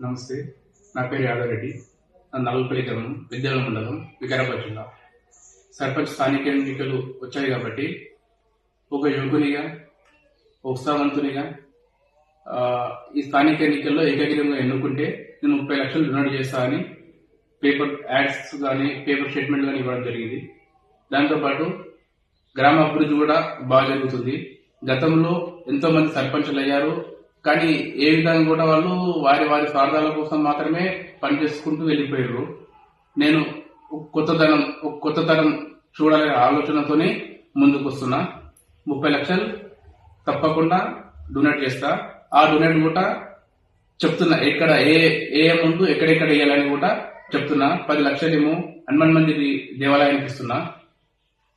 నమస్తే నా పేరు యాదవ్ రెడ్డి. నా గ్రామం విద్యాల మండలం వికారాబాద్ జిల్లా. సర్పంచ్ స్థానిక ఎన్నికలు వచ్చాయి కాబట్టి ఒక యువకునిగా ఉత్సాహవంతునిగా ఈ స్థానిక ఎన్నికల్లో ఏకగ్రీవంగా ఎన్నుకుంటే నేను ముప్పై లక్షలు డొనేట్ చేస్తా అని పేపర్ యాడ్స్ కానీ పేపర్ స్టేట్మెంట్ కానీ ఇవ్వడం జరిగింది. దాంతోపాటు గ్రామ అభివృద్ధి కూడా బాగా జరుగుతుంది. గతంలో ఎంతోమంది సర్పంచులు అయ్యారు కానీ ఏ విధంగా కూడా వాళ్ళు వారి వారి స్వార్థాల కోసం మాత్రమే పనిచేసుకుంటూ వెళ్ళిపోయారు. నేను ఒక కొత్తదనం ఒక కొత్తతరం చూడాలనే ఆలోచనతోనే ముందుకు వస్తున్నా. ముప్పై లక్షలు తప్పకుండా డొనేట్ చేస్తా. ఆ డొనేట్ కూడా చెప్తున్నా ఎక్కడ ఏ ఏ అమౌంట్ ఎక్కడెక్కడ వేయాలని కూడా చెప్తున్నా. పది లక్షలేమో హనుమాన్ మందిరి దేవాలయానికి ఇస్తున్నా.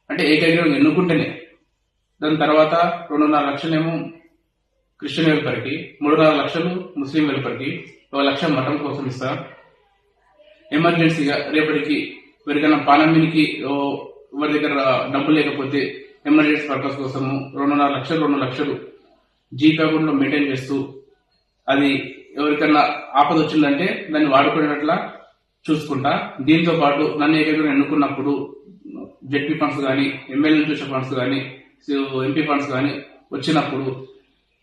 అంటే ఏకైక ఎన్నుకుంటేనే. దాని తర్వాత రెండున్నర లక్షలేమో క్రిస్టియన్ వెల్ఫేర్కి మూడున్నర లక్షలు ముస్లిం వెల్ఫేర్కి ఒక లక్ష మఠం కోసం ఇస్తా. ఎమర్జెన్సీగా రేపటికి ఎవరికైనా పానమినికి ఎవరి దగ్గర డబ్బు లేకపోతే ఎమర్జెన్సీ పర్పస్ కోసము రెండున్నర లక్షలు రెండు లక్షలు జీపే అకౌంట్లో మెయింటైన్ చేస్తూ అది ఎవరికైనా ఆపద వచ్చిందంటే దాన్ని వాడుకునేట్లా చూసుకుంటా. దీంతో పాటు నన్ను ఏకైనా ఎన్నుకున్నప్పుడు జెడ్పీ ఫండ్స్ కానీ ఎమ్మెల్యే నుంచి ఫండ్స్ కానీ ఎంపీ ఫండ్స్ కానీ వచ్చినప్పుడు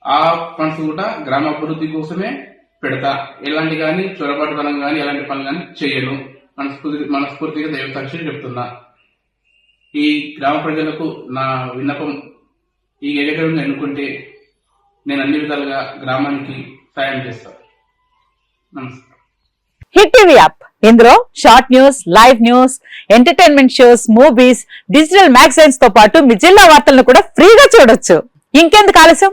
ఆ ఫండ్స్ కూడా గ్రామ అభివృద్ధి కోసమే పెడతా. ఎలాంటి కానీ చొరబాటుతనం కానీ ఎలాంటి పనులు కానీ చేయను. మనస్ఫూర్తి మనస్ఫూర్తిగా దైవసాక్షి చెప్తున్నా. ఈ గ్రామ ప్రజలకు నా విన్నపం ఈ ఏకగ్రహంగా ఎన్నుకుంటే నేను అన్ని విధాలుగా గ్రామానికి సాయం చేస్తాను నమస్కారం. Hit TV app. ఇందులో short news live news entertainment shows movies digital మ్యాగజైన్స్తో పాటు మీ జిల్లా వార్తలను కూడా ఫ్రీగా చూడొచ్చు. ఇంకెందుకు ఆలస్యం?